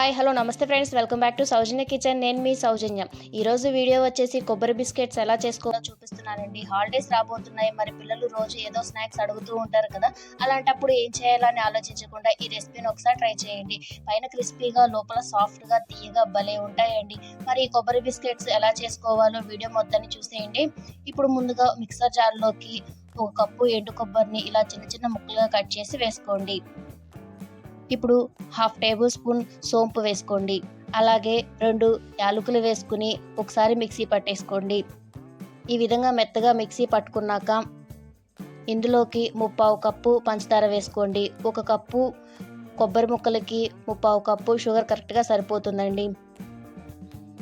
Hi hello నమస్తే friends. Welcome back to Soujanya kitchen. నేను మీ సౌజన్య. ఈరోజు వీడియో వచ్చేసి కొబ్బరి బిస్కెట్స్ ఎలా చేసుకోవాలో చూపిస్తున్నానండి. హాలిడేస్ రాబోతున్నాయి. మరి పిల్లలు రోజు ఏదో స్నాక్స్ అడుగుతూ ఉంటారు కదా. అలాంటప్పుడు ఏం చేయాలని ఆలోచించకుండా ఈ రెసిపీని ఒకసారి ట్రై చేయండి. పైన క్రిస్పీగా లోపల సాఫ్ట్గా తీయగా భలే ఉంటాయండి. మరి ఈ కొబ్బరి బిస్కెట్స్ ఎలా చేసుకోవాలో వీడియో మొత్తాన్ని చూసేయండి. ఇప్పుడు ముందుగా మిక్సర్ జార్లోకి ఒక కప్పు ఎండు కొబ్బరిని ఇలా చిన్న చిన్న ముక్కలుగా కట్ చేసి వేసుకోండి. ఇప్పుడు హాఫ్ టేబుల్ స్పూన్ సోంపు వేసుకోండి. అలాగే రెండు యాలకులు వేసుకుని ఒకసారి మిక్సీ పట్టేసుకోండి. ఈ విధంగా మెత్తగా మిక్సీ పట్టుకున్నాక ఇందులోకి ముప్పావు కప్పు పంచదార వేసుకోండి. ఒక కప్పు కొబ్బరి ముక్కలకి ముప్పావు కప్పు షుగర్ కరెక్ట్గా సరిపోతుందండి.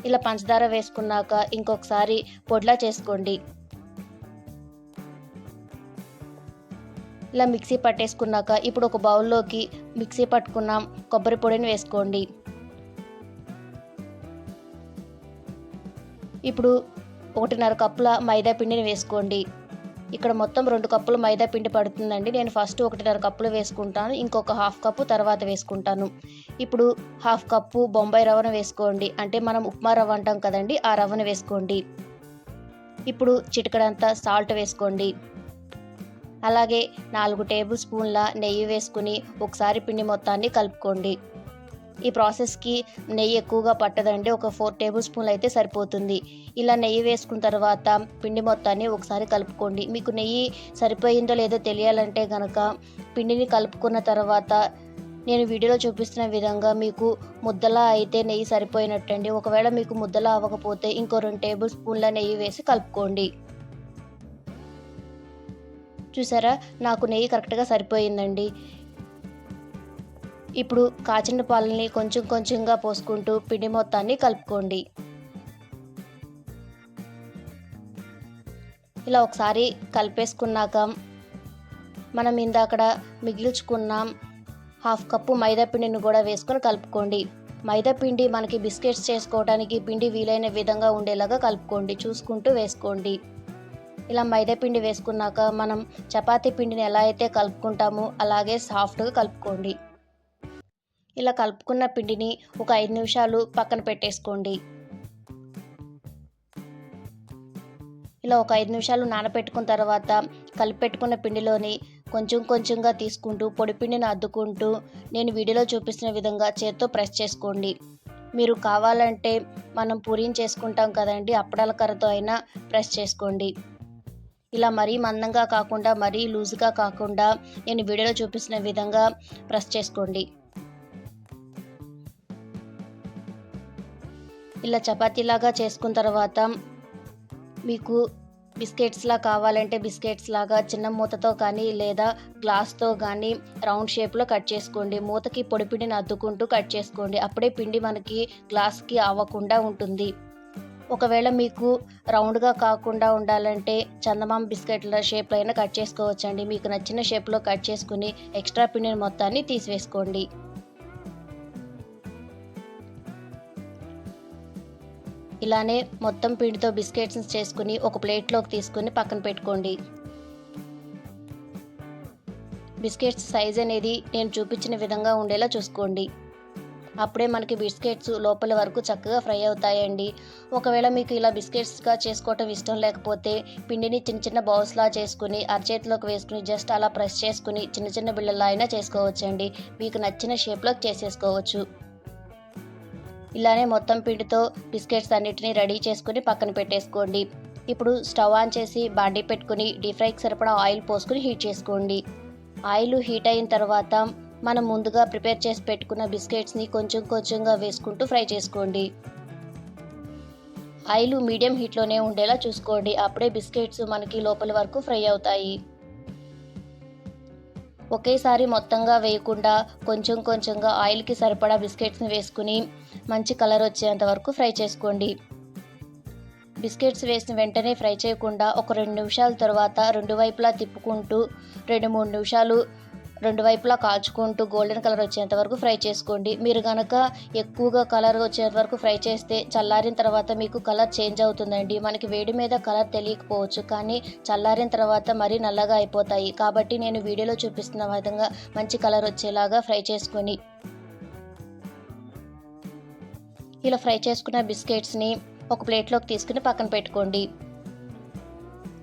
ఇలా పంచదార వేసుకున్నాక ఇంకొకసారి పొడిలా చేసుకోండి. ఇలా మిక్సీ పట్టేసుకున్నాక ఇప్పుడు ఒక బౌల్లోకి మిక్సీ పట్టుకున్న కొబ్బరి పొడిని వేసుకోండి. ఇప్పుడు ఒకటిన్నర కప్పుల మైదా పిండిని వేసుకోండి. ఇక్కడ మొత్తం రెండు కప్పులు మైదా పిండి పడుతుందండి. నేను ఫస్ట్ ఒకటిన్నర కప్పులు వేసుకుంటాను. ఇంకొక హాఫ్ కప్పు తర్వాత వేసుకుంటాను. ఇప్పుడు హాఫ్ కప్పు బొంబాయి రవ్వను వేసుకోండి. అంటే మనం ఉప్మా రవ్వ అంటాం కదండి ఆ రవ్వను వేసుకోండి. ఇప్పుడు చిటికడంతా సాల్ట్ వేసుకోండి. అలాగే నాలుగు టేబుల్ స్పూన్ల నెయ్యి వేసుకుని ఒకసారి పిండి మొత్తాన్ని కలుపుకోండి. ఈ ప్రాసెస్కి నెయ్యి ఎక్కువగా పట్టదండి. ఒక ఫోర్ టేబుల్ స్పూన్లు అయితే సరిపోతుంది. ఇలా నెయ్యి వేసుకున్న తర్వాత పిండి మొత్తాన్ని ఒకసారి కలుపుకోండి. మీకు నెయ్యి సరిపోయిందో లేదో తెలియాలంటే కనుక పిండిని కలుపుకున్న తర్వాత నేను వీడియోలో చూపిస్తున్న విధంగా మీకు ముద్దలా అయితే నెయ్యి సరిపోయినట్టండి. ఒకవేళ మీకు ముద్దలా అవ్వకపోతే ఇంకో రెండు టేబుల్ స్పూన్ల నెయ్యి వేసి కలుపుకోండి. చూసారా? నాకు నెయ్యి కరెక్ట్గా సరిపోయిందండి. ఇప్పుడు కాచిన పాలని కొంచెం కొంచెంగా పోసుకుంటూ పిండి మొత్తాన్ని కలుపుకోండి. ఇలా ఒకసారి కలిపేసుకున్నాక మనం ఇందాకడ మిగిల్చుకున్నాం హాఫ్ కప్పు మైదా పిండిని కూడా వేసుకొని కలుపుకోండి. మైదా పిండి మనకి బిస్కెట్స్ చేసుకోవడానికి పిండి వీలైన విధంగా ఉండేలాగా కలుపుకోండి. చూసుకుంటూ వేసుకోండి. ఇలా మైదా పిండి వేసుకున్నాక మనం చపాతీ పిండిని ఎలా అయితే కలుపుకుంటామో అలాగే సాఫ్ట్గా కలుపుకోండి. ఇలా కలుపుకున్న పిండిని ఒక ఐదు నిమిషాలు పక్కన పెట్టేసుకోండి. ఇలా ఒక ఐదు నిమిషాలు నానబెట్టుకున్న తర్వాత కలిపెట్టుకున్న పిండిలోని కొంచెం కొంచెంగా తీసుకుంటూ పొడి పిండిని అద్దుకుంటూ నేను వీడియోలో చూపిస్తున్న విధంగా చేత్తో ప్రెస్ చేసుకోండి. మీరు కావాలంటే మనం పూరీని చేసుకుంటాం కదండి అప్పడాల కర్రతో అయినా ప్రెస్ చేసుకోండి. ఇలా మరీ మందంగా కాకుండా మరీ లూజ్గా కాకుండా నేను వీడియోలో చూపిస్తున్న విధంగా ప్రెస్ చేసుకోండి. ఇలా చపాతీలాగా చేసుకున్న తర్వాత మీకు బిస్కెట్స్లా కావాలంటే బిస్కెట్స్ లాగా చిన్న మూతతో కానీ లేదా గ్లాస్తో కానీ రౌండ్ షేప్లో కట్ చేసుకోండి. మూతకి పొడిపిండిని అద్దుకుంటూ కట్ చేసుకోండి. అప్పుడే పిండి మనకి గ్లాస్కి అవ్వకుండా ఉంటుంది. ఒకవేళ మీకు రౌండ్గా కాకుండా ఉండాలంటే చందమామ బిస్కెట్ల షేప్లో అయినా కట్ చేసుకోవచ్చండి. మీకు నచ్చిన షేప్లో కట్ చేసుకుని ఎక్స్ట్రా పిండిని మొత్తాన్ని తీసివేసుకోండి. ఇలానే మొత్తం పిండితో బిస్కెట్స్ చేసుకుని ఒక ప్లేట్లోకి తీసుకుని పక్కన పెట్టుకోండి. బిస్కెట్స్ సైజ్ అనేది నేను చూపించిన విధంగా ఉండేలా చూసుకోండి. అప్పుడే మనకి బిస్కెట్స్ లోపల వరకు చక్కగా ఫ్రై అవుతాయండి. ఒకవేళ మీకు ఇలా బిస్కెట్స్గా చేసుకోవటం ఇష్టం లేకపోతే పిండిని చిన్న చిన్న బౌల్స్లా చేసుకుని అరచేతిలోకి వేసుకుని జస్ట్ అలా ప్రెస్ చేసుకుని చిన్న చిన్న బిళ్ళలా అయినా చేసుకోవచ్చండి. మీకు నచ్చిన షేప్లో చేసేసుకోవచ్చు. ఇలానే మొత్తం పిండితో బిస్కెట్స్ అన్నిటిని రెడీ చేసుకుని పక్కన పెట్టేసుకోండి. ఇప్పుడు స్టవ్ ఆన్ చేసి బాండీ పెట్టుకుని డీప్ ఫ్రైకి సరిపడా ఆయిల్ పోసుకుని హీట్ చేసుకోండి. ఆయిల్ హీట్ అయిన తర్వాత మనం ముందుగా ప్రిపేర్ చేసి పెట్టుకున్న బిస్కెట్స్ని కొంచెం కొంచెంగా వేసుకుంటూ ఫ్రై చేసుకోండి. ఆయిల్ మీడియం హీట్లోనే ఉండేలా చూసుకోండి. అప్పుడే బిస్కెట్స్ మనకి లోపల వరకు ఫ్రై అవుతాయి. ఒకేసారి మొత్తంగా వేయకుండా కొంచెం కొంచెంగా ఆయిల్కి సరిపడా బిస్కెట్స్ని వేసుకుని మంచి కలర్ వచ్చేంత వరకు ఫ్రై చేసుకోండి. బిస్కెట్స్ వేసిన వెంటనే ఫ్రై చేయకుండా ఒక రెండు నిమిషాల తర్వాత రెండు వైపులా తిప్పుకుంటూ రెండు మూడు నిమిషాలు రెండు వైపులా కాల్చుకుంటూ గోల్డెన్ కలర్ వచ్చేంత వరకు ఫ్రై చేసుకోండి. మీరు కనుక ఎక్కువగా కలర్ వచ్చేంత వరకు ఫ్రై చేస్తే చల్లారిన తర్వాత మీకు కలర్ చేంజ్ అవుతుందండి. మనకి వేడి మీద కలర్ తెలియకపోవచ్చు కానీ చల్లారిన తర్వాత మరీ నల్లగా అయిపోతాయి. కాబట్టి నేను వీడియోలో చూపిస్తున్న విధంగా మంచి కలర్ వచ్చేలాగా ఫ్రై చేసుకొని ఇలా ఫ్రై చేసుకున్న బిస్కెట్స్ని ఒక ప్లేట్లోకి తీసుకుని పక్కన పెట్టుకోండి.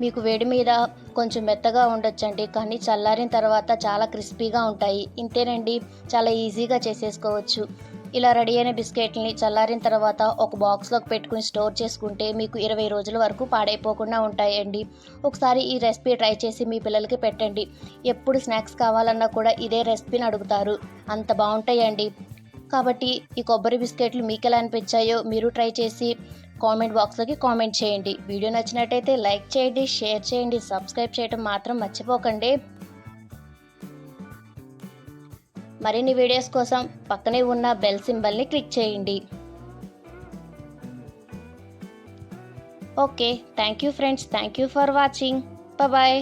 మీకు వేడి మీద కొంచెం మెత్తగా ఉండొచ్చండి. కానీ చల్లారిన తర్వాత చాలా క్రిస్పీగా ఉంటాయి. ఇంతేనండి. చాలా ఈజీగా చేసేసుకోవచ్చు. ఇలా రెడీ అయిన బిస్కెట్ని చల్లారిన తర్వాత ఒక బాక్స్లోకి పెట్టుకుని స్టోర్ చేసుకుంటే మీకు ఇరవై రోజుల వరకు పాడైపోకుండా ఉంటాయండి. ఒకసారి ఈ రెసిపీ ట్రై చేసి మీ పిల్లలకి పెట్టండి. ఎప్పుడు స్నాక్స్ కావాలన్నా కూడా ఇదే రెసిపీని అడుగుతారు. అంత బాగుంటాయండి. కాబట్టి ఈ కొబ్బరి బిస్కెట్లు మీకు ఎలా అనిపించాయో మీరు ట్రై చేసి కామెంట్ బాక్స్లోకి కామెంట్ చేయండి. వీడియో నచ్చినట్టయితే లైక్ చేయండి షేర్ చేయండి సబ్స్క్రైబ్ చేయడం మాత్రం మర్చిపోకండి. మరిన్ని వీడియోస్ కోసం పక్కనే ఉన్న బెల్ సింబల్ని క్లిక్ చేయండి. Okay thank you friends thank you for watching. Bye.